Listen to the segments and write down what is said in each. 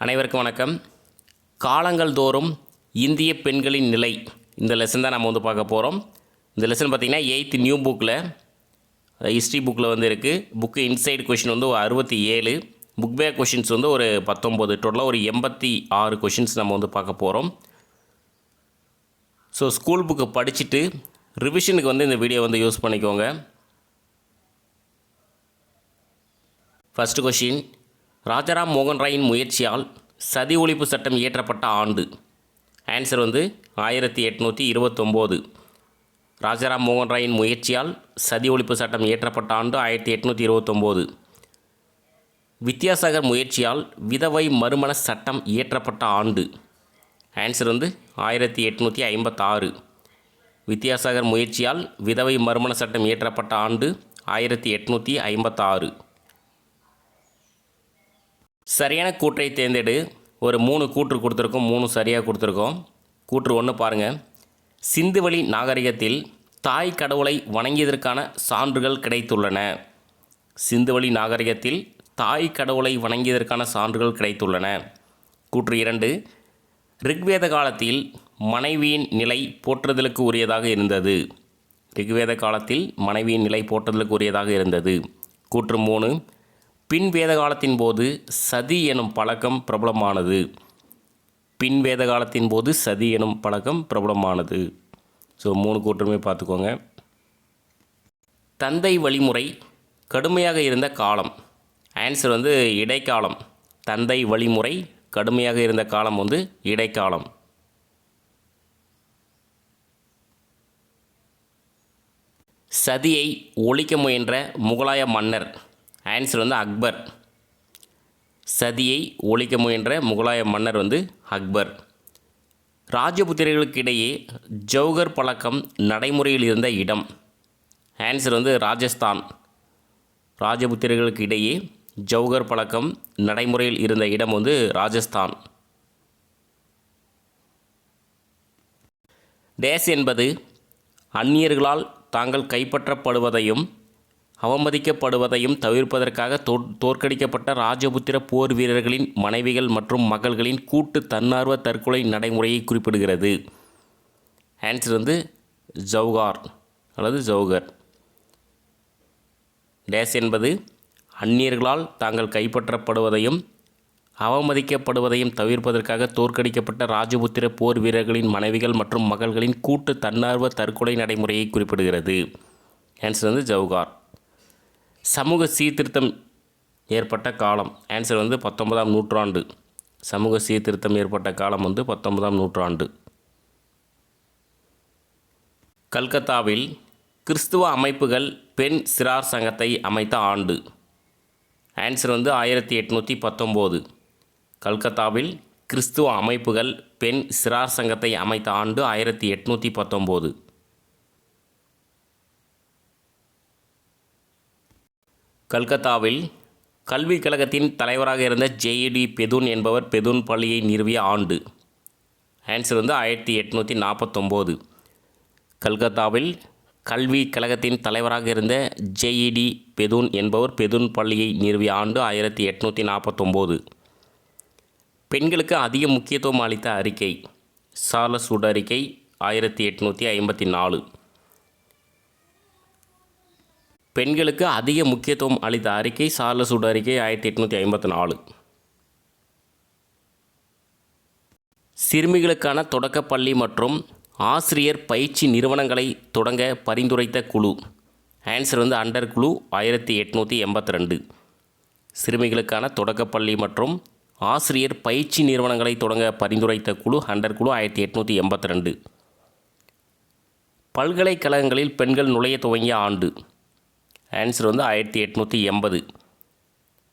அனைவருக்கும் வணக்கம். காலங்கள் தோறும் இந்திய பெண்களின் நிலை. இந்த லெசன் தான் நம்ம வந்து பார்க்க போகிறோம் இந்த லெசன் பார்த்திங்கன்னா எயித் நியூ புக்கில் ஹிஸ்ட்ரி புக்கில் வந்து இருக்குது புக்கு இன்சைடு கொஷின் வந்து ஒரு அறுபத்தி ஏழு. புக் பேக் கொஷின்ஸ் வந்து ஒரு பத்தொம்போது டோட்டலாக ஒரு எண்பத்தி ஆறு கொஷின்ஸ் நம்ம வந்து பார்க்க போகிறோம் ஸோ ஸ்கூல் புக்கு படிச்சுட்டு ரிவிஷனுக்கு வந்து இந்த வீடியோ வந்து யூஸ் பண்ணிக்கோங்க. ஃபஸ்ட்டு கொஷின் ராஜாராம் மோகன் ராயின் முயற்சியால் சதி ஒழிப்பு சட்டம் இயற்றப்பட்ட ஆண்டு. ஆன்சர் வந்து ஆயிரத்தி எட்நூற்றி இருபத்தொம்போது. ராஜாராம் மோகன் ராயின் முயற்சியால் சதி ஒழிப்பு சட்டம் இயற்றப்பட்ட ஆண்டு ஆயிரத்தி எட்நூற்றி இருபத்தொம்போது. வித்யாசாகர் முயற்சியால் விதவை மறுமண சட்டம் இயற்றப்பட்ட ஆண்டு. ஆன்சர் வந்து ஆயிரத்தி எட்நூற்றி ஐம்பத்தாறு. வித்யாசாகர் முயற்சியால் விதவை மறுமண சட்டம் இயற்றப்பட்ட ஆண்டு ஆயிரத்தி எட்நூற்றி ஐம்பத்தாறு. சரியான கூற்றை தேர்ந்தெடு. ஒரு மூணு கூற்று கொடுத்துருக்கோம் மூணு சரியாக கொடுத்துருக்கோம். கூற்று ஒன்று பாருங்கள் சிந்துவழி நாகரிகத்தில் தாய் கடவுளை வணங்கியதற்கான சான்றுகள் கிடைத்துள்ளன. சிந்துவழி நாகரிகத்தில் தாய் கடவுளை வணங்கியதற்கான சான்றுகள் கிடைத்துள்ளன. கூற்று இரண்டு ரிக்வேத காலத்தில் மனைவியின் நிலை போற்றுதலுக்கு உரியதாக இருந்தது. ரிக்வேத காலத்தில் மனைவியின் நிலை போற்றுதலுக்கு உரியதாக இருந்தது. கூற்று மூணு பின் வேத காலத்தின் போது சதி எனும் பழக்கம் பிரபலமானது. பின் வேத காலத்தின் போது சதி எனும் பழக்கம் பிரபலமானது. ஸோ மூணு கூற்றுமே பார்த்துக்கோங்க. தந்தை வழிமுறை கடுமையாக இருந்த காலம். ஆன்சர் வந்து இடைக்காலம். தந்தை வழிமுறை கடுமையாக இருந்த காலம் வந்து இடைக்காலம். சதியை ஒழிக்க முயன்ற முகலாய மன்னர். ஆன்சர் வந்து அக்பர். சதியை ஒழிக்க முயன்ற முகலாய மன்னர் வந்து அக்பர். ராஜபுத்திரர்களுக்கு இடையே பழக்கம் நடைமுறையில் இருந்த இடம். ஆன்சர் வந்து ராஜஸ்தான். ராஜபுத்திரர்களுக்கு இடையே ஜவுகர் பழக்கம் நடைமுறையில் இருந்த இடம் வந்து ராஜஸ்தான். டேஸ் என்பது அந்நியர்களால் தாங்கள் கைப்பற்றப்படுவதையும் அவமதிக்கப்படுவதையும் தவிர்ப்பதற்காக தோ தோற்கடிக்கப்பட்ட ராஜபுத்திர போர் வீரர்களின் மனைவிகள் மற்றும் மகள்களின் கூட்டு தன்னார்வ தற்கொலை நடைமுறையை குறிப்பிடுகிறது. ஆன்சர் வந்து ஜவுகார் அல்லது ஜவுகர். டேஸ் என்பது அந்நியர்களால் தாங்கள் கைப்பற்றப்படுவதையும் அவமதிக்கப்படுவதையும் தவிர்ப்பதற்காக தோற்கடிக்கப்பட்ட ராஜபுத்திர போர் வீரர்களின் மனைவிகள் மற்றும் மகள்களின் கூட்டு தன்னார்வ தற்கொலை நடைமுறையை குறிப்பிடுகிறது. ஆன்சர் வந்து ஜவுகார். சமூக சீர்திருத்தம் ஏற்பட்ட காலம். ஆன்சர் வந்து பத்தொன்பதாம் நூற்றாண்டு. சமூக சீர்திருத்தம் ஏற்பட்ட காலம் வந்து பத்தொன்பதாம் நூற்றாண்டு. கல்கத்தாவில் கிறிஸ்துவ அமைப்புகள் பெண் சிறார் சங்கத்தை அமைத்த ஆண்டு. ஆன்சர் வந்து ஆயிரத்தி எட்நூற்றி பத்தொம்போது. கல்கத்தாவில் கிறிஸ்துவ அமைப்புகள் பெண் சிறார் சங்கத்தை அமைத்த ஆண்டு ஆயிரத்தி எட்நூற்றி பத்தொம்போது. கல்கத்தாவில் கல்விக் கழகத்தின் தலைவராக இருந்த ஜேஇடி பெதுன் என்பவர் பெதுன் பள்ளியை நிறுவிய ஆண்டு. ஆன்சர் வந்து ஆயிரத்தி எட்நூற்றி நாற்பத்தொம்போது கல்கத்தாவில் கல்வி கழகத்தின் தலைவராக இருந்த ஜேஇடி பெதுன் என்பவர் பெதுன் பள்ளியை நிறுவிய ஆண்டு ஆயிரத்தி எட்நூற்றி நாற்பத்தொம்போது பெண்களுக்கு அதிக முக்கியத்துவம் அளித்த அறிக்கை சார்லஸ் உட் அறிக்கை ஆயிரத்தி எட்நூற்றி ஐம்பத்தி நாலு. பெண்களுக்கு அதிக முக்கியத்துவம் அளித்த அறிக்கை சார்லசூட் அறிக்கை ஆயிரத்தி எட்நூற்றி ஐம்பத்தி நாலு. சிறுமிகளுக்கான தொடக்கப்பள்ளி மற்றும் ஆசிரியர் பயிற்சி நிறுவனங்களை தொடங்க பரிந்துரைத்த குழு. ஆன்சர் வந்து அண்டர் குழு ஆயிரத்தி எட்நூற்றி எண்பத்தி ரெண்டு சிறுமிகளுக்கான தொடக்கப்பள்ளி மற்றும் ஆசிரியர் பயிற்சி நிறுவனங்களை தொடங்க பரிந்துரைத்த குழு அண்டர் குழு ஆயிரத்தி எட்நூற்றி எண்பத்தி ரெண்டு பல்கலைக்கழகங்களில் பெண்கள் நுழைய துவங்கிய ஆண்டு. ஆன்சர் வந்து ஆயிரத்தி எட்நூற்றி எண்பது.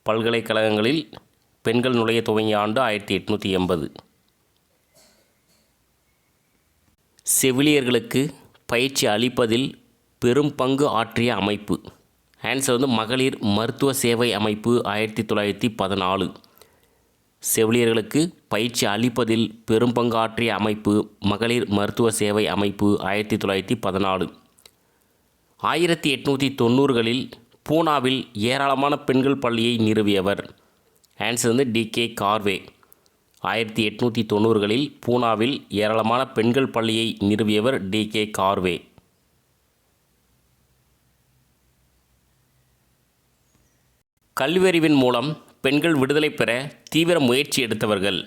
பல்கலைக்கழகங்களில் பெண்கள் நுழைய துவங்கிய ஆண்டு ஆயிரத்தி எட்நூற்றி எண்பது. செவிலியர்களுக்கு பயிற்சி அளிப்பதில் பெரும் பங்கு ஆற்றிய அமைப்பு. ஆன்சர் வந்து மகளிர் மருத்துவ சேவை அமைப்பு ஆயிரத்தி தொள்ளாயிரத்தி பதினாலு. செவிலியர்களுக்கு பயிற்சி அளிப்பதில் பெரும் பங்காற்றிய அமைப்பு மகளிர் மருத்துவ சேவை அமைப்பு ஆயிரத்தி தொள்ளாயிரத்தி பதினாலு. ஆயிரத்தி எட்நூற்றி தொண்ணூறுகளில் பூனாவில் ஏராளமான பெண்கள் பள்ளியை நிறுவியவர். ஆன்சர் வந்து டி கே கார்வே. ஆயிரத்தி எட்நூற்றி தொண்ணூறுகளில் பூனாவில் ஏராளமான பெண்கள் பள்ளியை நிறுவியவர் டி கே கார்வே. கல்வியறிவின் மூலம் பெண்கள் விடுதலை பெற தீவிர முயற்சி எடுத்தவர்கள்.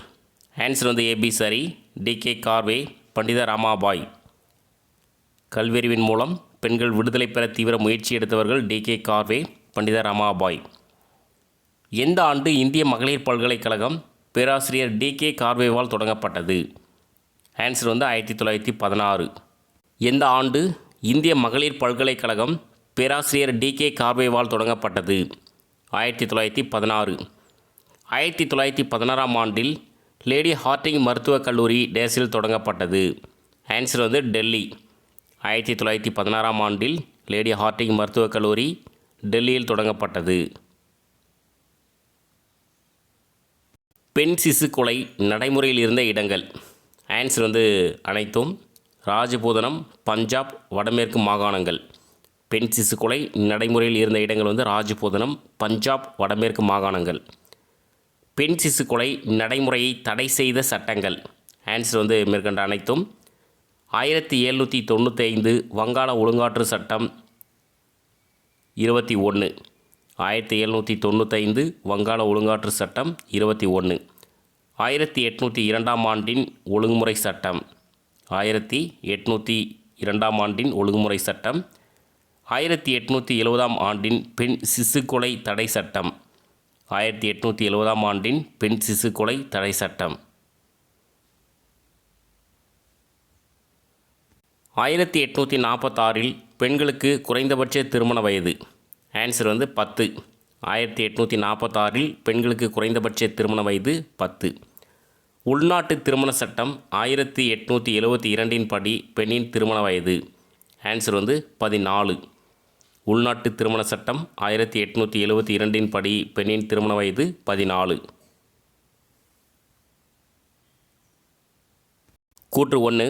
ஆன்சர் வந்து ஏபி சரி டி கே கார்வே பண்டித ராமாபாய். கல்வியறிவின் மூலம் பெண்கள் விடுதலை பெற தீவிர முயற்சி எடுத்தவர்கள் டி கே கார்வே பண்டித ரமாபாய். எந்த ஆண்டு இந்திய மகளிர் பல்கலைக்கழகம் பேராசிரியர் டி கே கார்வேவால் தொடங்கப்பட்டது? ஆன்சர் வந்து ஆயிரத்தி தொள்ளாயிரத்தி பதினாறு. எந்த ஆண்டு இந்திய மகளிர் பல்கலைக்கழகம் பேராசிரியர் டி கே கார்வேவால் தொடங்கப்பட்டது? ஆயிரத்தி தொள்ளாயிரத்தி பதினாறு. ஆயிரத்தி தொள்ளாயிரத்தி பதினாறாம் ஆண்டில் லேடி ஹார்டிங் மருத்துவக் கல்லூரி டேஸில் தொடங்கப்பட்டது. ஆன்சர் வந்து டெல்லி. ஆயிரத்தி தொள்ளாயிரத்தி பதினாறாம் ஆண்டில் லேடி ஹார்டிங் மருத்துவக் கல்லூரி டெல்லியில் தொடங்கப்பட்டது. பெண் சிசு கொலை நடைமுறையில் இருந்த இடங்கள். ஆன்சர் வந்து அனைத்தும் ராஜபூதனம் பஞ்சாப் வடமேற்கு மாகாணங்கள். பெண் சிசு கொலை நடைமுறையில் இருந்த இடங்கள் வந்து ராஜபூதனம் பஞ்சாப் வடமேற்கு மாகாணங்கள். பெண் சிசு கொலை நடைமுறையை தடை செய்த சட்டங்கள். ஆன்சர் வந்து மேற்கண்ட அனைத்தும் ஆயிரத்தி எழுநூற்றி தொண்ணூற்றி ஐந்து வங்காள ஒழுங்காற்று சட்டம் இருபத்தி ஒன்று. ஆயிரத்தி எழுநூற்றி தொண்ணூத்தைந்து வங்காள ஒழுங்காற்று சட்டம் இருபத்தி ஒன்று. ஆயிரத்தி எட்நூற்றி இரண்டாம் ஆண்டின் ஒழுங்குமுறை சட்டம். ஆயிரத்தி எட்நூற்றி இரண்டாம் ஆண்டின் ஒழுங்குமுறை சட்டம். ஆயிரத்தி எட்நூற்றி எழுபதாம் ஆண்டின் பெண் சிசு கொலை தடை சட்டம். ஆயிரத்தி எட்நூற்றி எழுபதாம் ஆண்டின் பெண் சிசு கொலை தடை சட்டம். ஆயிரத்தி எட்நூற்றி நாற்பத்தாறில் பெண்களுக்கு குறைந்தபட்ச திருமண வயது. ஆன்சர் வந்து பத்து. ஆயிரத்தி எட்நூற்றி நாற்பத்தாறில் பெண்களுக்கு குறைந்தபட்ச திருமண வயது பத்து. உள்நாட்டு திருமண சட்டம் ஆயிரத்தி எட்நூற்றி எழுபத்தி இரண்டின் படி பெண்ணின் திருமண வயது. ஆன்சர் வந்து பதினாலு. உள்நாட்டு திருமண சட்டம் ஆயிரத்தி எட்நூற்றி எழுபத்தி இரண்டின் படி பெண்ணின் திருமண வயது பதினாலு. கூற்று ஒன்று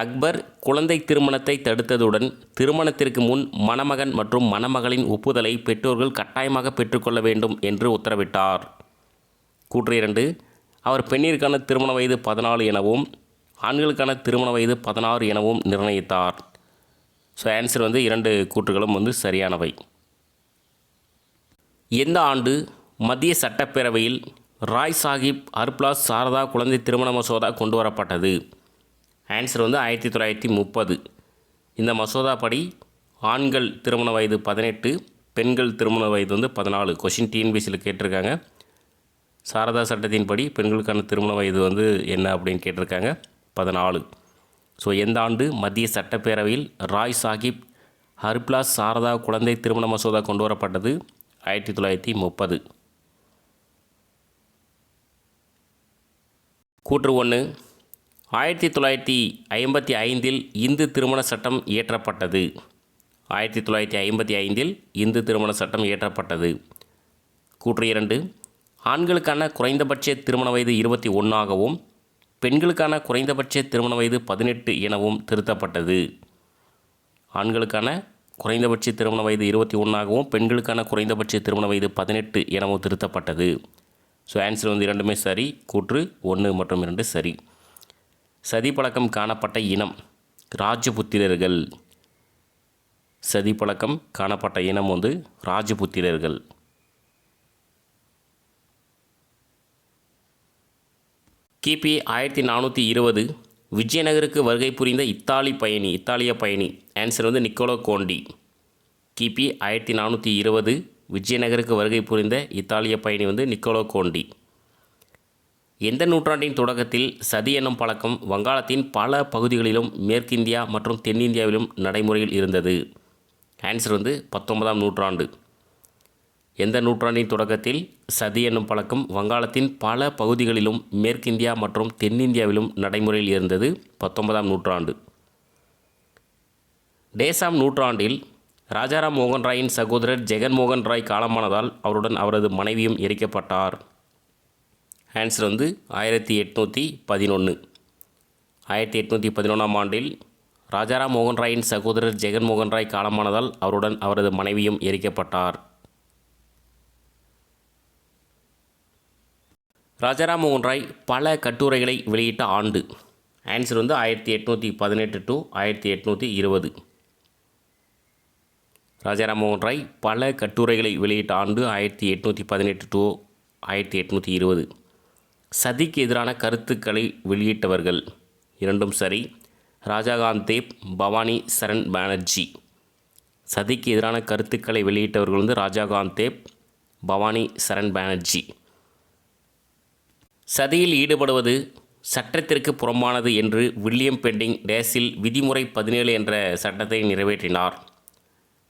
அக்பர் குழந்தை திருமணத்தை தடுத்ததுடன் திருமணத்திற்கு முன் மணமகன் மற்றும் மணமகளின் ஒப்புதலை பெற்றோர்கள் கட்டாயமாக பெற்றுக்கொள்ள வேண்டும் என்று உத்தரவிட்டார். கூற்று இரண்டு. அவர் பெண்ணிற்கான திருமண வயது பதினாலு எனவும் ஆண்களுக்கான திருமண வயது பதினாறு எனவும் நிர்ணயித்தார். ஸோ ஆன்சர் வந்து இரண்டு கூற்றுகளும் வந்து சரியானவை. எந்த ஆண்டு மத்திய சட்டப்பேரவையில் ராய் சாஹிப் ஹர்ப்லாஸ் சாரதா குழந்தை திருமண மசோதா கொண்டு வரப்பட்டது? ஆன்சர் வந்து ஆயிரத்தி தொள்ளாயிரத்தி முப்பது. இந்த மசோதா படி ஆண்கள் திருமண வயது பதினெட்டு பெண்கள் திருமண வயது வந்து பதினாலு. கொஷின் டிஎன்பிசியில் கேட்டிருக்காங்க. சாரதா சட்டத்தின்படி பெண்களுக்கான திருமண வயது வந்து என்ன அப்படின்னு கேட்டிருக்காங்க? பதினாலு. ஸோ எந்த ஆண்டு மத்திய சட்டப்பேரவையில் ராய் சாஹிப் ஹர்ப்லாஸ் சாரதா குழந்தை திருமண மசோதா கொண்டு வரப்பட்டது? ஆயிரத்தி தொள்ளாயிரத்தி முப்பது. கூற்று ஒன்று ஆயிரத்தி தொள்ளாயிரத்தி ஐம்பத்தி ஐந்தில் இந்து திருமண சட்டம் இயற்றப்பட்டது. ஆயிரத்தி தொள்ளாயிரத்தி ஐம்பத்தி ஐந்தில் இந்து திருமண சட்டம் இயற்றப்பட்டது. கூற்று இரண்டு. ஆண்களுக்கான குறைந்தபட்ச திருமண வயது இருபத்தி ஒன்றாகவும் பெண்களுக்கான குறைந்தபட்ச திருமண வயது பதினெட்டு எனவும் திருத்தப்பட்டது. ஆண்களுக்கான குறைந்தபட்ச திருமண வயது இருபத்தி ஒன்றாகவும் பெண்களுக்கான குறைந்தபட்ச திருமண வயது பதினெட்டு எனவும் திருத்தப்பட்டது. ஸோ ஆன்சர் வந்து இரண்டுமே சரி கூற்று ஒன்று மற்றும் இரண்டு சரி. சதிப்பழக்கம் காணப்பட்ட இனம். ராஜபுத்திரர்கள் சதிப்பழக்கம் காணப்பட்ட இனம் வந்து ராஜபுத்திரர்கள் கிபி ஆயிரத்தி நானூற்றி இருபது. விஜயநகருக்கு வருகை புரிந்த இத்தாலி பயணி இத்தாலிய பயணி ஆன்சர் வந்து நிக்கோலோ கோண்டி. கிபி ஆயிரத்தி நானூற்றி இருபது. விஜயநகருக்கு வருகை புரிந்த இத்தாலிய பயணி வந்து நிக்கோலோ கோண்டி. எந்த நூற்றாண்டின் தொடக்கத்தில் சதி என்னும் பழக்கம் வங்காளத்தின் பல பகுதிகளிலும் மேற்கிந்தியா மற்றும் தென்னிந்தியாவிலும் நடைமுறையில் இருந்தது? ஆன்சர் வந்து பத்தொன்பதாம் நூற்றாண்டு. எந்த நூற்றாண்டின் தொடக்கத்தில் சதி என்னும் பழக்கம் வங்காளத்தின் பல பகுதிகளிலும் மேற்கிந்தியா மற்றும் தென்னிந்தியாவிலும் நடைமுறையில் இருந்தது? பத்தொன்பதாம் நூற்றாண்டு. டேசாம் நூற்றாண்டில் ராஜாராம் மோகன் ராயின் சகோதரர் ஜெகன்மோகன் ராய் காலமானதால் அவருடன் அவரது மனைவியும் எரிக்கப்பட்டார் ஆன்சர் வந்து ஆயிரத்தி எட்நூற்றி பதினொன்று ஆயிரத்தி எட்நூற்றி பதினொன்றாம் ஆண்டில் ராஜாராம் மோகன் ராயின் சகோதரர் ஜெகன் மோகன் ராய் காலமானதால் அவருடன் அவரது மனைவியும் எரிக்கப்பட்டார். ராஜாராம் மோகன் ராய் பல கட்டுரைகளை வெளியிட்ட ஆண்டு. ஆன்சர் வந்து ஆயிரத்தி எட்நூற்றி பதினெட்டு டு ஆயிரத்தி எட்நூற்றி இருபது. ராஜாராம் மோகன் ராய் பல கட்டுரைகளை வெளியிட்ட ஆண்டு ஆயிரத்தி எட்நூற்றி பதினெட்டு டு ஆயிரத்தி எட்நூற்றி இருபது. சதிக்கு எதிரான கருத்துக்களை வெளியிட்டவர்கள். இரண்டும் சரி. ராஜாகாந்த் தேப் பவானி சரண் பானர்ஜி. சதிக்கு எதிரான கருத்துக்களை வெளியிட்டவர்கள் வந்து ராஜாகாந்த் தேப் பவானி சரண் பானர்ஜி. சதியில் ஈடுபடுவது சட்டத்திற்கு புறம்பானது என்று வில்லியம் பெண்டிங் டேஸில் விதிமுறை பதினேழு என்ற சட்டத்தை நிறைவேற்றினார்.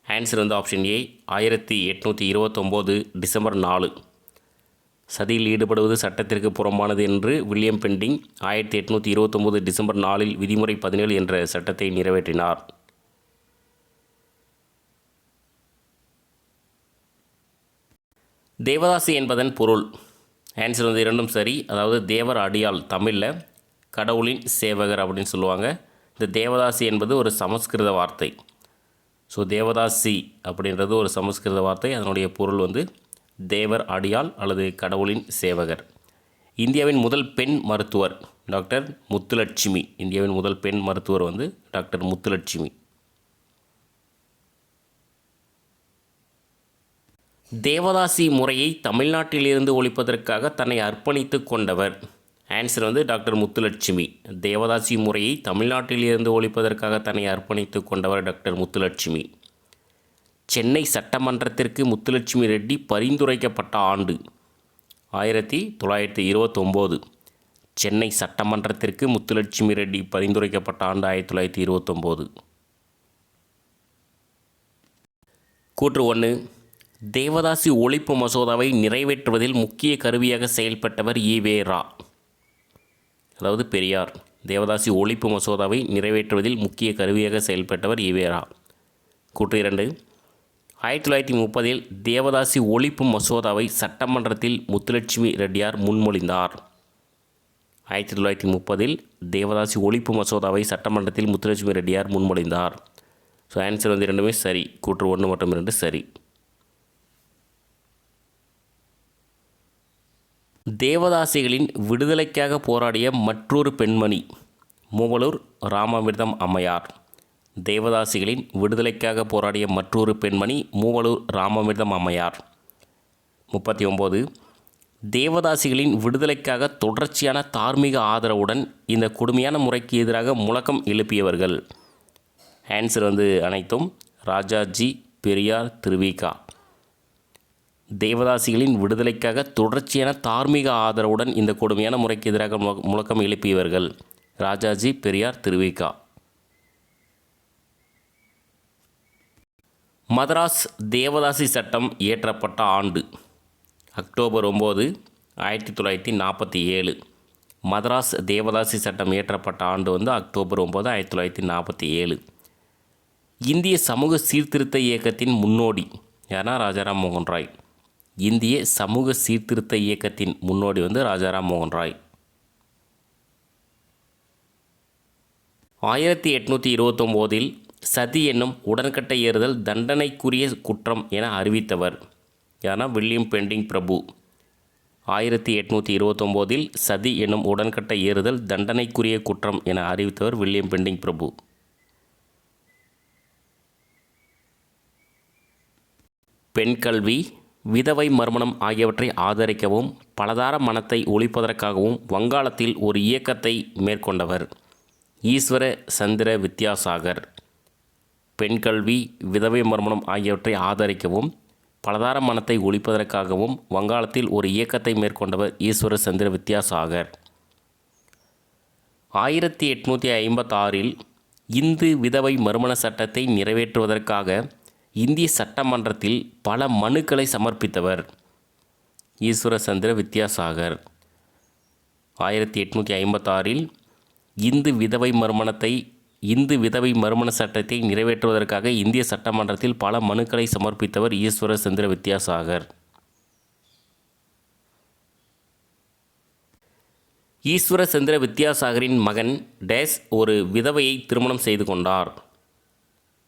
ஆன்சர் வந்து ஆப்ஷன் ஏ ஆயிரத்தி எட்நூற்றி இருபத்தொம்போது டிசம்பர் நாலு. சதியில் ஈடுபடுவது சட்டத்திற்கு புறம்பானது என்று வில்லியம் பெண்டிங் ஆயிரத்தி எட்நூற்றி இருபத்தொம்போது டிசம்பர் நாலில் விதிமுறை பதினேழு என்ற சட்டத்தை நிறைவேற்றினார். தேவதாசி என்பதன் பொருள். ஆன்சர் வந்து இரண்டும் சரி. அதாவது தேவர் அடியால் தமிழில் கடவுளின் சேவகர் அப்படின்னு சொல்லுவாங்க. இந்த தேவதாசி என்பது ஒரு சமஸ்கிருத வார்த்தை. ஸோ தேவதாசி அப்படின்றது ஒரு சமஸ்கிருத வார்த்தை. அதனுடைய பொருள் வந்து தேவர் அடியால் அல்லது கடவுளின் சேவகர். இந்தியாவின் முதல் பெண் மருத்துவர் டாக்டர் முத்துலட்சுமி. இந்தியாவின் முதல் பெண் மருத்துவர் வந்து டாக்டர் முத்துலட்சுமி. தேவதாசி முறையை தமிழ்நாட்டிலிருந்து ஒழிப்பதற்காக தன்னை அர்ப்பணித்து கொண்டவர் ஆன்சர் வந்து டாக்டர் முத்துலட்சுமி. தேவதாசி முறையை தமிழ்நாட்டிலிருந்து ஒழிப்பதற்காக தன்னை அர்ப்பணித்து கொண்டவர் டாக்டர் முத்துலட்சுமி. சென்னை சட்டமன்றத்திற்கு முத்துலட்சுமி ரெட்டி பரிந்துரைக்கப்பட்ட ஆண்டு. ஆயிரத்தி தொள்ளாயிரத்தி இருபத்தொம்போது. சென்னை சட்டமன்றத்திற்கு முத்துலட்சுமி ரெட்டி பரிந்துரைக்கப்பட்ட ஆண்டு ஆயிரத்தி தொள்ளாயிரத்தி இருபத்தொம்போது. கூற்று ஒன்று தேவதாசி ஒழிப்பு மசோதாவை நிறைவேற்றுவதில் முக்கிய கருவியாக செயல்பட்டவர் ஈவே ரா. அதாவது பெரியார். தேவதாசி ஒழிப்பு மசோதாவை நிறைவேற்றுவதில் முக்கிய கருவியாக செயல்பட்டவர் ஈவேரா கூற்று இரண்டு. ஆயிரத்தி தொள்ளாயிரத்தி முப்பதில் தேவதாசி ஒழிப்பு மசோதாவை சட்டமன்றத்தில் முத்துலட்சுமி ரெட்டியார் முன்மொழிந்தார். ஆயிரத்தி தொள்ளாயிரத்தி முப்பதில் தேவதாசி ஒழிப்பு மசோதாவை சட்டமன்றத்தில் முத்துலட்சுமி ரெட்டியார் முன்மொழிந்தார். ஸோ ஆன்சர் வந்து ரெண்டுமே சரி. கூற்று ஒன்று மற்றும் இரண்டு சரி. தேவதாசிகளின் விடுதலைக்காக போராடிய மற்றொரு பெண்மணி மூவலூர் ராமாமிர்தம் அம்மையார். தேவதாசிகளின் விடுதலைக்காக போராடிய மற்றொரு பெண்மணி மூவலூர் ராமாமிர்தம் அம்மையார். முப்பத்தி ஒம்பது தேவதாசிகளின் விடுதலைக்காக தொடர்ச்சியான தார்மீக ஆதரவுடன் இந்த கொடுமையான முறைக்கு எதிராக முழக்கம் எழுப்பியவர்கள். ஆன்சர் வந்து அனைத்தும் ராஜாஜி பெரியார் திருவிகா. தேவதாசிகளின் விடுதலைக்காக தொடர்ச்சியான தார்மீக ஆதரவுடன் இந்த கொடுமையான முறைக்கு எதிராக முழக்கம் எழுப்பியவர்கள் ராஜாஜி பெரியார் திருவிகா. மதராஸ் தேவதாசி சட்டம் இயற்றப்பட்ட ஆண்டு அக்டோபர் ஒம்பது ஆயிரத்தி தொள்ளாயிரத்தி நாற்பத்தி ஏழு. மதராஸ் தேவதாசி சட்டம் இயற்றப்பட்ட ஆண்டு வந்து அக்டோபர் ஒம்பது ஆயிரத்தி தொள்ளாயிரத்தி நாற்பத்தி ஏழு. இந்திய சமூக சீர்திருத்த இயக்கத்தின் முன்னோடி யாரா ராஜாராம் மோகன் ராய். இந்திய சமூக சீர்திருத்த இயக்கத்தின் முன்னோடி வந்து ராஜாராம் மோகன் ராய். ஆயிரத்தி எட்நூற்றி இருபத்தொம்போதில் சதி என்னும் உடன்கட்டை ஏறுதல் தண்டனைக்குரிய குற்றம் என அறிவித்தவர். யாரா வில்லியம் பெண்டிங் பிரபு. ஆயிரத்தி எட்நூற்றி இருபத்தொம்போதில் சதி என்னும் உடன்கட்டை ஏறுதல் தண்டனைக்குரிய குற்றம் என அறிவித்தவர் வில்லியம் பெண்டிங் பிரபு. பெண் கல்வி விதவை மர்மணம் ஆகியவற்றை ஆதரிக்கவும் பலதார மனத்தை ஒழிப்பதற்காகவும் வங்காளத்தில் ஒரு இயக்கத்தை மேற்கொண்டவர். ஈஸ்வர சந்திர வித்யாசாகர். பெண் கல்வி விதவை மர்மணம் ஆகியவற்றை ஆதரிக்கவும் பலதார மனத்தை ஒழிப்பதற்காகவும் வங்காளத்தில் ஒரு இயக்கத்தை மேற்கொண்டவர் ஈஸ்வர சந்திர வித்யாசாகர். ஆயிரத்தி எட்நூற்றி ஐம்பத்தாறில் இந்து விதவை மறுமண சட்டத்தை நிறைவேற்றுவதற்காக இந்திய சட்டமன்றத்தில் பல மனுக்களை சமர்ப்பித்தவர் ஈஸ்வர சந்திர வித்யாசாகர். ஆயிரத்தி எட்நூற்றி ஐம்பத்தாறில் இந்து விதவை மறுமணத்தை இந்து விதவை மறுமண சட்டத்தை நிறைவேற்றுவதற்காக இந்திய சட்டமன்றத்தில் பல மனுக்களை சமர்ப்பித்தவர் ஈஸ்வர சந்திர வித்யாசாகர் ஈஸ்வர சந்திர வித்யாசாகரின் மகன் டேஸ் ஒரு விதவையை திருமணம் செய்து கொண்டார்.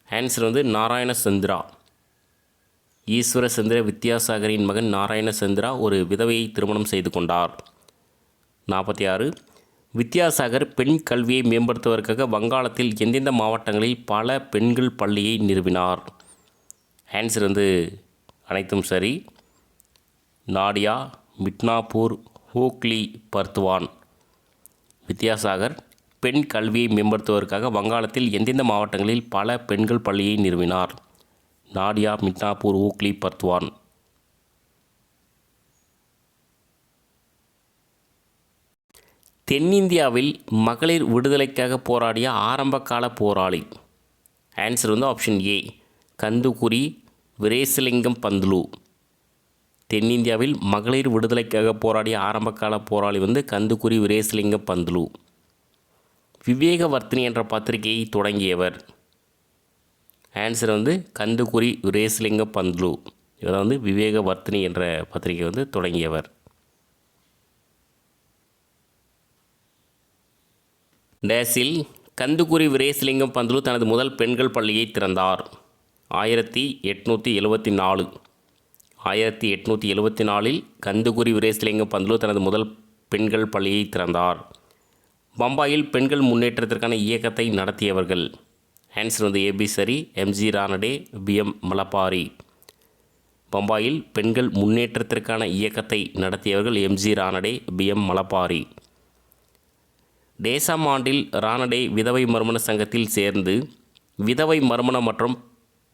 ஆன்சர் வந்து நாராயண சந்திரா ஈஸ்வர சந்திர வித்யாசாகரின் மகன் நாராயண சந்திரா ஒரு விதவையை திருமணம் செய்து கொண்டார். நாற்பத்தி ஆறு வித்யாசாகர் பெண் கல்வியை மேம்படுத்துவதற்காக வங்காளத்தில் எந்தெந்த மாவட்டங்களில் பல பெண்கள் பள்ளியை நிறுவினார்? ஆன்சர் வந்து அனைத்தும் சரி. நாடியா மிட்னாப்பூர் ஹூக்லி பர்த்வான். வித்யாசாகர் பெண் கல்வியை மேம்படுத்துவதற்காக வங்காளத்தில் எந்தெந்த மாவட்டங்களில் பல பெண்கள் பள்ளியை நிறுவினார்? நாடியா மிட்னாப்பூர் ஹூக்லி பர்த்வான். தென்னிந்தியாவில் மகளிர் விடுதலைக்காக போராடிய ஆரம்பகால போராளி. ஆன்சர் வந்து ஆப்ஷன் ஏ கந்துகுரி விரேசலிங்கம் பந்துலு. தென்னிந்தியாவில் மகளிர் விடுதலைக்காக போராடிய ஆரம்பகால போராளி வந்து கந்துகுரி விரேசலிங்கம் பந்துலு. விவேகவர்த்தினி என்ற பத்திரிகையை தொடங்கியவர். ஆன்சர் வந்து கந்துகுரி விரேசலிங்க பந்துலு. இவர் வந்து விவேகவர்த்தினி என்ற பத்திரிகை வந்து தொடங்கியவர். டேஸில் கந்துகுரி விரேசலிங்கம் பந்துலு தனது முதல் பெண்கள் பள்ளியை திறந்தார். ஆயிரத்தி எட்நூற்றி எழுபத்தி நாலு. ஆயிரத்தி எட்நூற்றி எழுபத்தி நாலில் கந்துகுரி விரேசலிங்கம் பந்துலு தனது முதல் பெண்கள் பள்ளியை திறந்தார். பம்பாயில் பெண்கள் முன்னேற்றத்திற்கான இயக்கத்தை நடத்தியவர்கள். ஆன்சர் வந்து ஏபி சரி எம்ஜி ரானடே பிஎம் மலப்பாரி. பம்பாயில் பெண்கள் முன்னேற்றத்திற்கான இயக்கத்தை நடத்தியவர்கள் எம்ஜி ரானடே பிஎம் மலப்பாரி. தேசாம் ஆண்டில் விதவை மறுமண சங்கத்தில் சேர்ந்து விதவை மறுமணம் மற்றும்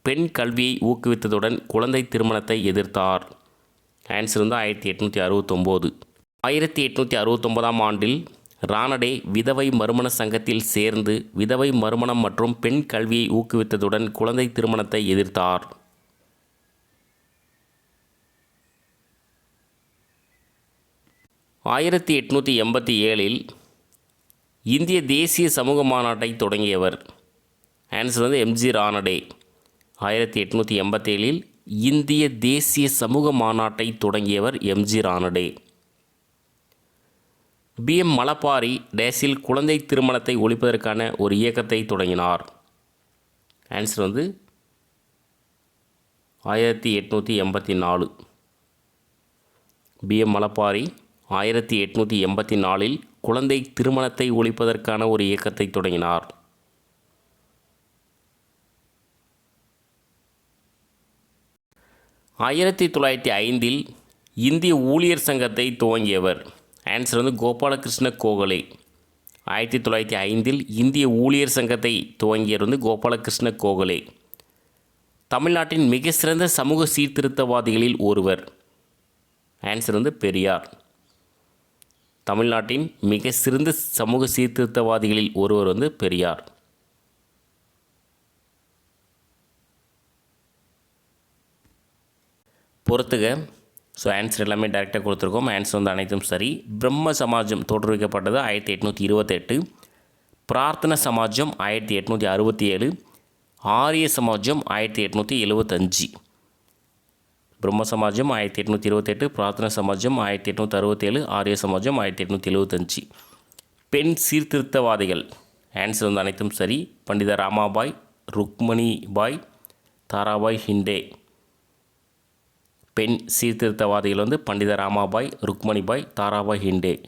பெண் கல்வியை ஊக்குவித்ததுடன் குழந்தை திருமணத்தை எதிர்த்தார். ஆன்சர் வந்து ஆயிரத்தி எட்நூற்றி அறுபத்தொம்போது. ஆயிரத்தி எட்நூற்றி அறுபத்தொம்போதாம் ஆண்டில் ராணடே விதவை மறுமண சங்கத்தில் சேர்ந்து விதவை மறுமணம் மற்றும் பெண் கல்வியை ஊக்குவித்ததுடன் குழந்தை திருமணத்தை எதிர்த்தார். ஆயிரத்தி எட்நூற்றி எண்பத்தி ஏழில் இந்திய தேசிய சமூக மாநாட்டை தொடங்கியவர். ஆன்சர் வந்து எம்ஜி ரானடே ஆயிரத்தி எட்நூற்றி எண்பத்தேழில் இந்திய தேசிய சமூக மாநாட்டை தொடங்கியவர் எம்ஜி ரானடே பிஎம் மலப்பாரி டேஸில் குழந்தை திருமணத்தை ஒழிப்பதற்கான ஒரு இயக்கத்தை தொடங்கினார். ஆன்சர் வந்து ஆயிரத்தி எட்நூற்றி எண்பத்தி நாலு. பிஎம் மலப்பாரி ஆயிரத்தி எட்நூற்றி எண்பத்தி நாலில் குழந்தை திருமணத்தை ஒழிப்பதற்கான ஒரு இயக்கத்தை தொடங்கினார். ஆயிரத்தி தொள்ளாயிரத்தி ஐந்தில் இந்திய ஊழியர் சங்கத்தை துவங்கியவர் ஆன்சர் வந்து கோபாலகிருஷ்ண கோகலே. ஆயிரத்தி தொள்ளாயிரத்தி ஐந்தில் இந்திய ஊழியர் சங்கத்தை துவங்கியவர் வந்து கோபாலகிருஷ்ண கோகலே. தமிழ்நாட்டின் மிக சிறந்த சமூக சீர்திருத்தவாதிகளில் ஒருவர். ஆன்சர் வந்து பெரியார். தமிழ்நாட்டின் மிக சிறந்த சமூக சீர்திருத்தவாதிகளில் ஒருவர் வந்து பெரியார். பொறுத்துக ஸோ ஆன்சர் எல்லாமே டேரெக்டாக கொடுத்துருக்கோம். ஆன்சர் வந்து அனைத்தும் சரி. பிரம்ம சமாஜம் தோற்றுவிக்கப்பட்டது ஆயிரத்தி எட்நூற்றி இருபத்தெட்டு. பிரார்த்தன சமாஜம் ஆயிரத்தி எட்நூற்றி அறுபத்தி ஏழு. ஆரிய சமாஜம் ஆயிரத்தி எட்நூற்றி எழுபத்தஞ்சு பிரம்ம சமாஜம் ஆயிரத்தி எட்நூற்றி இருபத்தெட்டு பிரார்த்தன சமாஜம் ஆயிரத்தி எட்நூற்றி அறுபத்தேழு ஆரிய சமாஜம் ஆயிரத்தி எட்நூற்றி எழுபத்தஞ்சு பெண் சீர்திருத்தவாதிகள். ஆன்சர் வந்து அனைத்தும் சரி. பண்டித ராமாபாய் ருக்மணி பாய் தாராபாய் ஹிண்டே. பெண் சீர்திருத்தவாதிகள் வந்து பண்டித ராமாபாய் ருக்மணிபாய் தாராபாய் ஹிண்டே.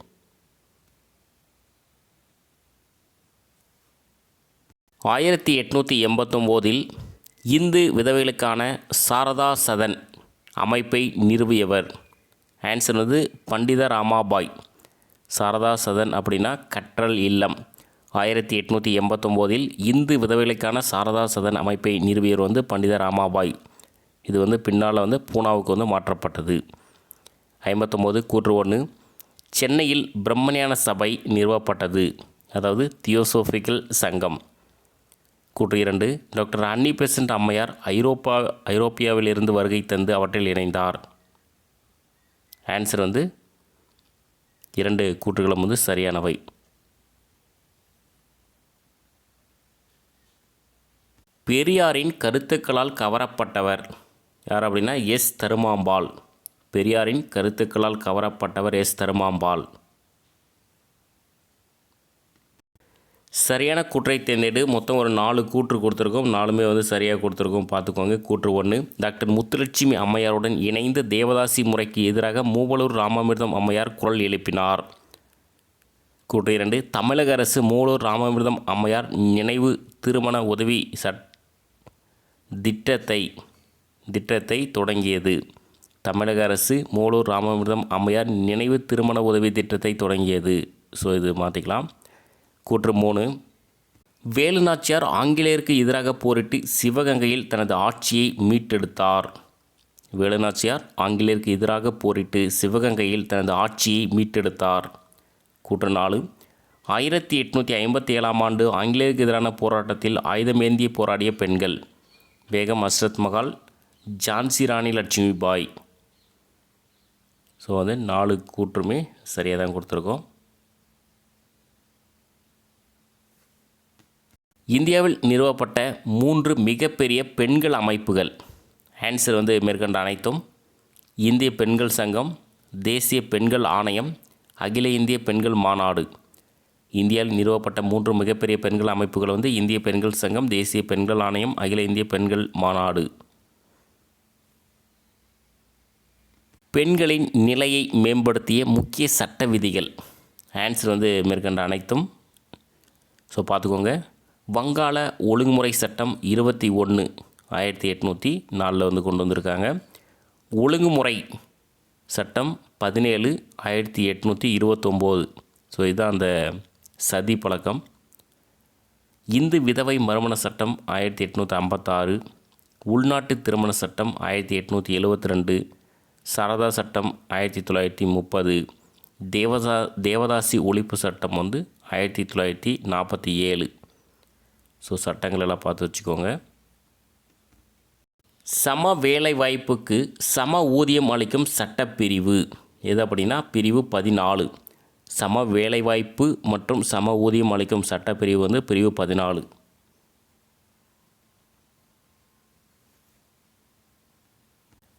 ஆயிரத்தி எட்நூற்றி எண்பத்தொம்போதில் இந்து விதவைகளுக்கான சாரதா சதன். அமைப்பை நிறுவியவர். ஆன்சர் வந்து பண்டித ராமாபாய். சாரதா சதன் அப்படின்னா கற்றல் இல்லம். ஆயிரத்தி எட்நூற்றி எண்பத்தொம்போதில் இந்து விதவைகளுக்கான சாரதா சதன் அமைப்பை நிறுவியவர் வந்து பண்டித ராமாபாய். இது வந்து பின்னால் வந்து பூனாவுக்கு வந்து மாற்றப்பட்டது. ஐம்பத்தொம்போது கூற்று ஒன்று சென்னையில் பிரம்மஞான சபை நிறுவப்பட்டது. அதாவது தியோசோஃபிக்கல் சங்கம். கூற்று இரண்டு. டாக்டர் அன்னி பெசன்ட் அம்மையார் ஐரோப்பா ஐரோப்பியாவிலிருந்து வருகை தந்து அவற்றில் இணைந்தார். ஆன்சர் வந்து இரண்டு கூற்றுகளும் வந்து சரியானவை. பெரியாரின் கருத்துக்களால் கவரப்பட்டவர். யார் அப்படின்னா எஸ் தருமாம்பாள். பெரியாரின் கருத்துக்களால் கவரப்பட்டவர் எஸ் தருமாம்பாள். சரியான கூற்றை தேர்ந்தெடு. மொத்தம் ஒரு நாலு கூற்று கொடுத்துருக்கோம். நாலுமே வந்து சரியாக கொடுத்துருக்கோம். பார்த்துக்கோங்க. கூற்று ஒன்று டாக்டர் முத்துலட்சுமி அம்மையாருடன் இணைந்து தேவதாசி முறைக்கு எதிராக மூவலூர் ராமாமிர்தம் அம்மையார் குரல் எழுப்பினார். கூற்று இரண்டு. தமிழக அரசு மூலூர் ராமாமிர்தம் அம்மையார் நினைவு திருமண உதவி சட் திட்டத்தை திட்டத்தை தொடங்கியது. தமிழக அரசு மூலூர் ராமாமிர்தம் அம்மையார் நினைவு திருமண உதவி திட்டத்தை தொடங்கியது. ஸோ இது மாற்றிக்கலாம் கூற்று மூணு. வேலுநாச்சியார் ஆங்கிலேயருக்கு எதிராக போரிட்டு சிவகங்கையில் தனது ஆட்சியை மீட்டெடுத்தார். வேலுநாச்சியார் ஆங்கிலேயருக்கு எதிராக போரிட்டு சிவகங்கையில் தனது ஆட்சியை மீட்டெடுத்தார். கூற்று நாலு. ஆயிரத்தி எட்நூற்றி ஐம்பத்தி ஏழாம் ஆண்டு ஆங்கிலேயருக்கு எதிரான போராட்டத்தில் ஆயுதமேந்திய போராடிய பெண்கள். பேகம் அஸ்ரத் மகால் ஜான்சி ராணி லட்சுமி பாய் ஸோ வந்து நாலு கூற்றுமே சரியாக தான் கொடுத்துருக்கோம். இந்தியாவில் நிறுவப்பட்ட மூன்று மிகப்பெரிய பெண்கள் அமைப்புகள். ஆன்சர் வந்து மேற்கண்ட அனைத்தும் இந்திய பெண்கள் சங்கம் தேசிய பெண்கள் ஆணையம் அகில இந்திய பெண்கள் மாநாடு. இந்தியாவில் நிறுவப்பட்ட மூன்று மிகப்பெரிய பெண்கள் அமைப்புகள் வந்து இந்திய பெண்கள் சங்கம் தேசிய பெண்கள் ஆணையம் அகில இந்திய பெண்கள் மாநாடு. பெண்களின் நிலையை மேம்படுத்திய முக்கிய சட்ட விதிகள். ஆன்சர் வந்து மேற்கண்ட அனைத்தும். ஸோ பார்த்துக்கோங்க. வங்காள ஒழுங்குமுறை சட்டம் இருபத்தி ஒன்று ஆயிரத்தி எட்நூற்றி நாலில் வந்து கொண்டு வந்திருக்காங்க. ஒழுங்குமுறை சட்டம் பதினேழு ஆயிரத்தி எட்நூற்றி இருபத்தொம்போது. ஸோ இதுதான் அந்த சதி பழக்கம். இந்து விதவை மறுமண சட்டம் ஆயிரத்தி எட்நூற்றி ஐம்பத்தாறு. உள்நாட்டு திருமண சட்டம் ஆயிரத்தி எட்நூற்றி எழுபத்தி ரெண்டு. சரதா சட்டம் ஆயிரத்தி தொள்ளாயிரத்தி முப்பது. தேவதா தேவதாசி ஒழிப்பு சட்டம் வந்து ஆயிரத்தி தொள்ளாயிரத்தி நாற்பத்தி ஏழு. ஸோ சட்டங்களெல்லாம் பார்த்து வச்சுக்கோங்க. சம வேலை வாய்ப்புக்கு சம ஊதியம் அளிக்கும் சட்டப்பிரிவு. எது அப்படின்னா பிரிவு பதினாலு. சம வேலைவாய்ப்பு மற்றும் சம ஊதியம் அளிக்கும் சட்டப்பிரிவு வந்து பிரிவு பதினாலு.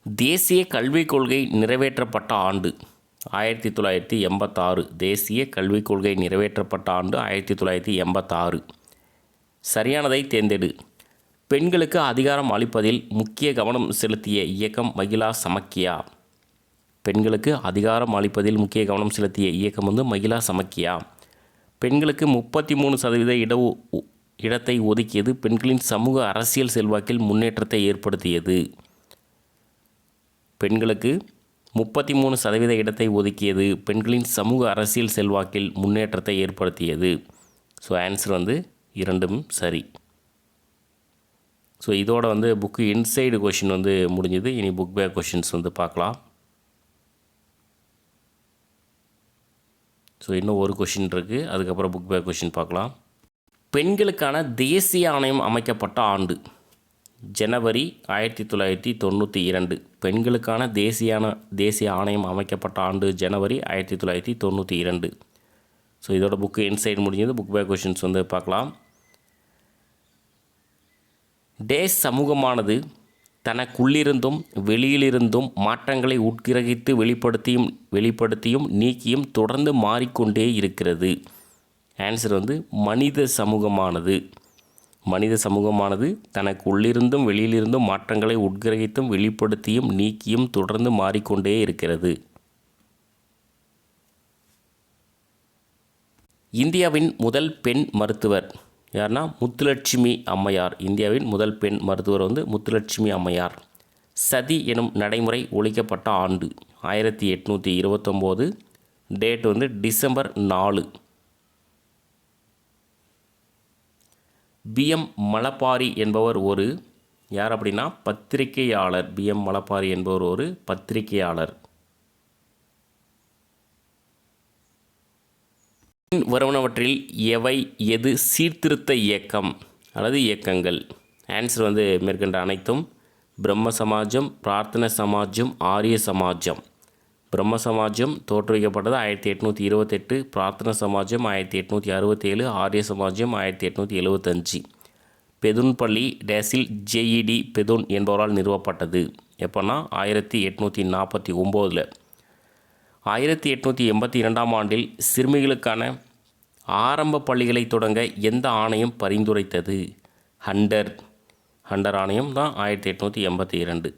தேசிய கல்விக் கொள்கை நிறைவேற்றப்பட்ட ஆண்டு ஆயிரத்தி தொள்ளாயிரத்தி எண்பத்தாறு. தேசிய கல்விக் கொள்கை நிறைவேற்றப்பட்ட ஆண்டு ஆயிரத்தி தொள்ளாயிரத்தி எண்பத்தாறு. சரியானதை தேர்ந்தெடு. பெண்களுக்கு அதிகாரம் அளிப்பதில் முக்கிய கவனம் செலுத்திய இயக்கம் மகிழா சமக்கியா. பெண்களுக்கு அதிகாரம் அளிப்பதில் முக்கிய கவனம் செலுத்திய இயக்கம் வந்து மகிழா சமக்கியா. பெண்களுக்கு முப்பத்தி மூணு சதவீத இட இடத்தை ஒதுக்கியது பெண்களின் சமூக அரசியல் செல்வாக்கில் முன்னேற்றத்தை ஏற்படுத்தியது. பெண்களுக்கு முப்பத்தி மூணு சதவீத இடத்தை ஒதுக்கியது பெண்களின் சமூக அரசியல் செல்வாக்கில் முன்னேற்றத்தை ஏற்படுத்தியது. ஸோ ஆன்சர் வந்து இரண்டும் சரி. ஸோ இதோட வந்து புக்கு இன்சைடு கொஷின் வந்து முடிஞ்சது. இனி புக் பேக் கொஷின்ஸ் வந்து பார்க்கலாம். ஸோ இன்னும் ஒரு கொஷின் இருக்குது அதுக்கப்புறம் புக் பேக் கொஷின் பார்க்கலாம். பெண்களுக்கான தேசிய ஆணையம் அமைக்கப்பட்ட ஆண்டு. ஜனவரி ஆயிரத்தி தொள்ளாயிரத்தி தொண்ணூற்றி இரண்டு. பெண்களுக்கான தேசியான தேசிய ஆணையம் அமைக்கப்பட்ட ஆண்டு ஜனவரி ஆயிரத்தி தொள்ளாயிரத்தி தொண்ணூற்றி இரண்டு. ஸோ இதோட புக்கு இன்சைட் முடிஞ்சது புக் பேக் கொஷின்ஸ் வந்து பார்க்கலாம். டேஸ் சமூகமானது தனக்குள்ளிருந்தும் வெளியிலிருந்தும் மாற்றங்களை உட்கிரகித்து வெளிப்படுத்தியும் வெளிப்படுத்தியும் நீக்கியும் தொடர்ந்து மாறிக்கொண்டே இருக்கிறது. ஆன்சர் வந்து மனித சமூகமானது. மனித சமூகமானது தனக்கு உள்ளிருந்தும் வெளியிலிருந்தும் மாற்றங்களை உட்கிரகித்தும் வெளிப்படுத்தியும் நீக்கியும் தொடர்ந்து மாறிக்கொண்டே இருக்கிறது. இந்தியாவின் முதல் பெண் மருத்துவர் யார்னா முத்துலட்சுமி அம்மையார். இந்தியாவின் முதல் பெண் மருத்துவர் வந்து முத்துலட்சுமி அம்மையார். சதி எனும் நடைமுறை ஒழிக்கப்பட்ட ஆண்டு. ஆயிரத்தி எட்நூற்றி இருபத்தொம்போது டேட் வந்து டிசம்பர் நாலு. பிஎம் மலப்பாரி என்பவர் ஒரு யார் அப்படின்னா பத்திரிகையாளர். பிஎம் மலப்பாரி என்பவர் ஒரு பத்திரிகையாளர். வருவனவற்றில் எவை எது சீர்திருத்த இயக்கம் அல்லது இயக்கங்கள்? ஆன்சர் வந்து மேற்கண்ட அனைத்தும் பிரம்ம சமாஜம் பிரார்த்தன சமாஜம் ஆரிய சமாஜம். பிரம்ம சமாஜம் தோற்றுவிக்கப்பட்டது ஆயிரத்தி எட்நூற்றி இருபத்தெட்டு பிரார்த்தன சமாஜம் ஆயிரத்தி எட்நூற்றி அறுபத்தேழு ஆரிய சமாஜம் ஆயிரத்தி எட்நூற்றி எழுபத்தஞ்சு பெதுன்பள்ளி டேசில் ஜேஇடி பெதுன் என்பவரால் நிறுவப்பட்டது. எப்போன்னா ஆயிரத்தி எட்நூற்றி நாற்பத்தி ஒம்போதில். ஆயிரத்தி எட்நூற்றி எண்பத்தி இரண்டாம் ஆண்டில் சிறுமிகளுக்கான ஆரம்ப பள்ளிகளை தொடங்க எந்த ஆணையம் பரிந்துரைத்தது? ஹண்டர். ஹண்டர் ஆணையம் தான் ஆயிரத்தி எட்நூற்றி எண்பத்தி இரண்டு.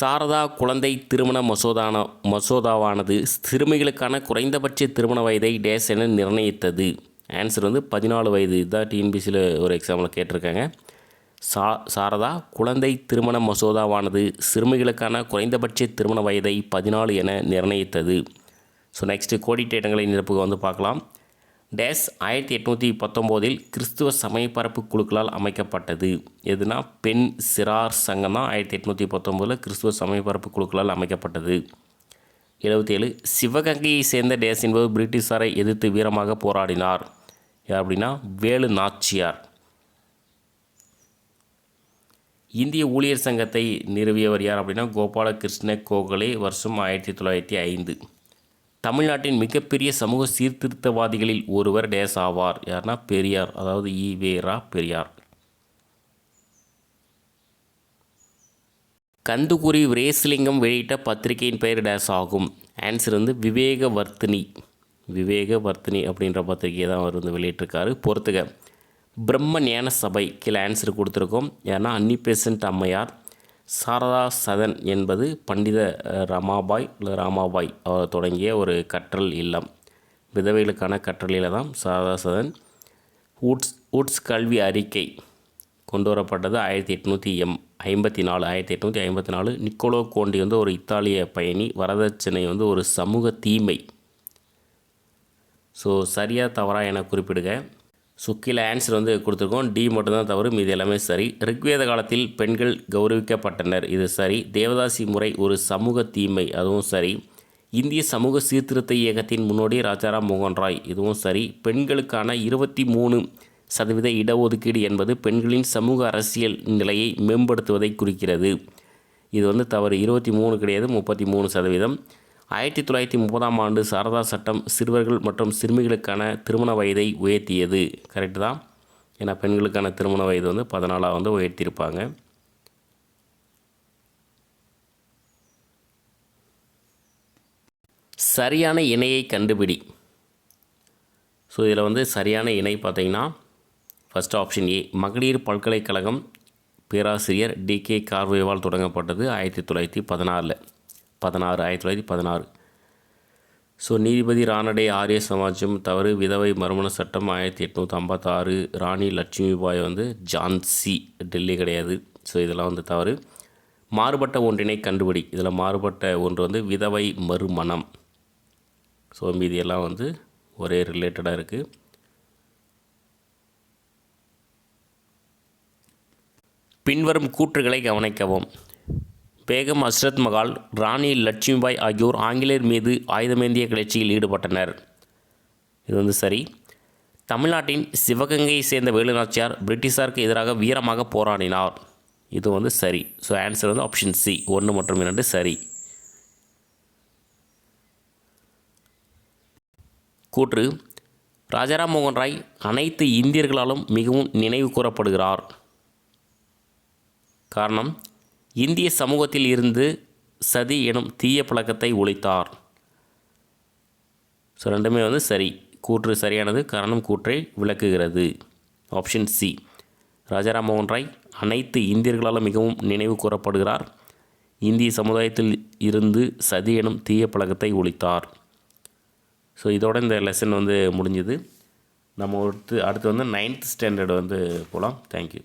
சாரதா குழந்தை திருமண மசோதான மசோதாவானது சிறுமிகளுக்கான குறைந்தபட்ச திருமண வயதை டேஸ் என நிர்ணயித்தது. ஆன்சர் வந்து பதினாலு வயது. இதுதான் டிஎன்பிசியில் ஒரு எக்ஸாமில் கேட்டிருக்காங்க. சா சாரதா குழந்தை திருமண மசோதாவானது சிறுமிகளுக்கான குறைந்தபட்ச திருமண வயதை பதினாலு என நிர்ணயித்தது. ஸோ நெக்ஸ்ட்டு கோடிட்டேட்டங்களை இடங்களை நிரப்புக வந்து பார்க்கலாம். டேஸ் ஆயிரத்தி எட்நூற்றி பத்தொம்போதில் கிறிஸ்துவ சமயப்பரப்பு குழுக்களால் அமைக்கப்பட்டது. எதுனா பெண் சிறார் சங்கம் தான் ஆயிரத்தி எட்நூற்றி பத்தொம்போதில் கிறிஸ்துவ சமயப்பரப்பு குழுக்களால் அமைக்கப்பட்டது. எழுபத்தேழு சிவகங்கையை சேர்ந்த டேஸ் என்பவர் பிரிட்டிஷாரை எதிர்த்து வீரமாக போராடினார். யார் அப்படின்னா வேலு நாச்சியார். இந்திய ஊழியர் சங்கத்தை நிறுவியவர் யார் அப்படின்னா கோபாலகிருஷ்ண கோகலே வருஷம் ஆயிரத்தி தொள்ளாயிரத்தி ஐந்து. தமிழ்நாட்டின் மிகப்பெரிய சமூக சீர்திருத்தவாதிகளில் ஒருவர் டேஸ் ஆவார். யார்னா பெரியார் அதாவது இ. வேரா பெரியார். கந்துகுரி ரேஸ்லிங்கம் வெளியிட்ட பத்திரிகையின் பெயர் டேஸ் ஆகும். ஆன்சர் வந்து விவேகவர்த்தினி. விவேகவர்த்தினி அப்படின்ற பத்திரிகையை தான் அவர் வந்து வெளியிட்டிருக்காரு. பொறுத்துக பிரம்ம ஞான சபை கீழே ஆன்சர் கொடுத்துருக்கோம். ஏன்னா அன்னிபேசன்ட் அம்மையார் சாரதா சதன் என்பது பண்டித ரமாபாய் இல்லை ராமாபாய் அவர் தொடங்கிய ஒரு கற்றல் இல்லம். விதவைகளுக்கான கற்றலில் தான் சாரதா சதன் ஊட்ஸ் உட்ஸ் கல்வி அறிக்கை கொண்டு வரப்பட்டது ஆயிரத்தி எட்நூற்றி எம் ஐம்பத்தி நாலு ஆயிரத்தி எட்நூற்றி ஐம்பத்தி நாலு. நிக்கோலோ கோண்டி வந்து ஒரு இத்தாலிய பயணி வரதட்சணை வந்து ஒரு சமூக தீமை. ஸோ சரியாக தவறா என குறிப்பிடுக. ஸோ கீழே ஆன்சர் வந்து கொடுத்துருக்கோம். டி மட்டும்தான் தவறு மீது எல்லாமே சரி. ரிக்வேத காலத்தில் பெண்கள் கௌரவிக்கப்பட்டனர். இது சரி. தேவதாசி முறை ஒரு சமூக தீமை அதுவும் சரி. இந்திய சமூக சீர்திருத்த இயக்கத்தின் முன்னோடி ராஜாராம் மோகன் ராய் இதுவும் சரி. பெண்களுக்கான இருபத்தி மூணு சதவீத இடஒதுக்கீடு என்பது பெண்களின் சமூக அரசியல் நிலையை மேம்படுத்துவதை குறிக்கிறது. இது வந்து தவறு. இருபத்தி மூணு கிடையாது முப்பத்தி மூணு சதவீதம். ஆயிரத்தி தொள்ளாயிரத்தி முப்பதாம் ஆண்டு சாரதா சட்டம் சிறுவர்கள் மற்றும் சிறுமிகளுக்கான திருமண வயதை உயர்த்தியது. கரெக்டு தான். ஏன்னா பெண்களுக்கான திருமண வயது வந்து பதினாலாக வந்து உயர்த்தியிருப்பாங்க. சரியான இணையை கண்டுபிடி. ஸோ இதில் வந்து சரியான இணை பார்த்திங்கன்னா ஃபர்ஸ்ட் ஆப்ஷன் ஏ மகளிர் பல்கலைக்கழகம் பேராசிரியர் டி கே கார்வேவால் தொடங்கப்பட்டது ஆயிரத்தி தொள்ளாயிரத்தி பதினாறில். பதினாறு ஆயிரத்தி தொள்ளாயிரத்தி பதினாறு. ஸோ நீதிபதி ராணடே ஆரிய சமாஜம் தவறு விதவை மறுமண சட்டம் ஆயிரத்தி எட்நூற்றி ஐம்பத்தாறு. ராணி லட்சுமிபாய் வந்து ஜான்சி டெல்லி கிடையாது. ஸோ இதெல்லாம் வந்து தவறு. மாறுபட்ட ஒன்றினை கண்டுபிடி. இதில் மாறுபட்ட ஒன்று வந்து விதவை மறுமணம். ஸோ மீதியெல்லாம் வந்து ஒரே ரிலேட்டடாக இருக்குது பின்வரும் கூற்றுகளை கவனிக்கவும். பேகம் அஸ்ரத் மகால் ராணி லட்சுமிபாய் ஆகியோர் ஆங்கிலேயர் மீது ஆயுதமேந்திய கிளர்ச்சியில் ஈடுபட்டனர். இது வந்து சரி. தமிழ்நாட்டின் சிவகங்கையை சேர்ந்த வேலுநாச்சியார் பிரிட்டிஷாருக்கு எதிராக வீரமாக போராடினார். இது வந்து சரி. ஸோ ஆன்சர் வந்து ஆப்ஷன் சி ஒன்று மற்றும் இரண்டு சரி. கூற்று. ராஜாராம் மோகன் ராய் அனைத்து இந்தியர்களாலும் மிகவும் நினைவு கூறப்படுகிறார். காரணம் இந்திய சமூகத்தில் இருந்து சதி எனும் தீய பழக்கத்தை ஒழித்தார். ஸோ ரெண்டுமே வந்து சரி. கூற்று சரியானது காரணம் கூற்றை விளக்குகிறது. ஆப்ஷன் சி ராஜாராம் மோகன் ராய் அனைத்து இந்தியர்களால் மிகவும் நினைவு கூறப்படுகிறார். இந்திய சமுதாயத்தில் இருந்து சதி எனும் தீய பழக்கத்தை ஒழித்தார். ஸோ இதோட இந்த லெசன் வந்து முடிஞ்சுது. நம்ம அடுத்து அடுத்து வந்து நைன்த் ஸ்டாண்டர்டு வந்து போகலாம் தேங்க்யூ